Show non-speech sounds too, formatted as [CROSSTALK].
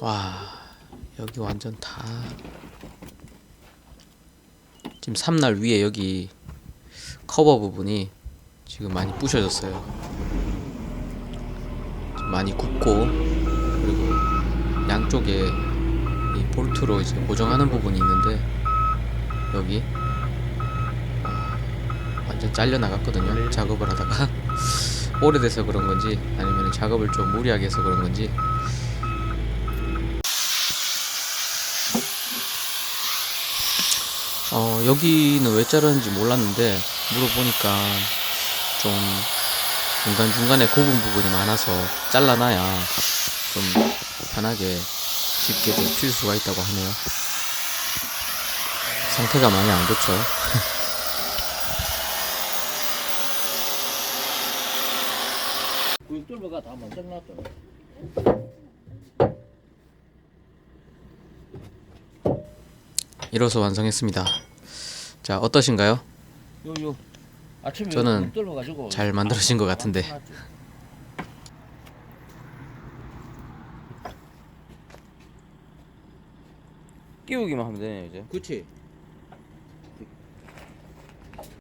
와 여기 완전 다. 지금 삼날 위에 여기 커버 부분이 지금 많이 부셔졌어요. 좀 많이 굽고 그리고 양쪽에 이 볼트로 이제 고정하는 부분이 있는데 여기 아, 완전 잘려 나갔거든요. 작업을 하다가. [LAUGHS] 오래돼서 그런 건지 아니면 작업을 좀 무리하게 해서 그런 건지 어, 여기는 왜 자르는지 몰랐는데 물어보니까 좀 중간중간에 굽은 부분이 많아서 잘라놔야 좀 편하게 쉽게 데필 수가 있다고 하네요. 상태가 많이 안 좋죠. [LAUGHS] 구육 뚫어가 다 만들어놨죠. 이로써 완성했습니다. 자, 어떠신가요? 요 요 아침에 저는 잘 만들어진 것 같은데. 끼우기만 하면 되네요 이제 그렇지.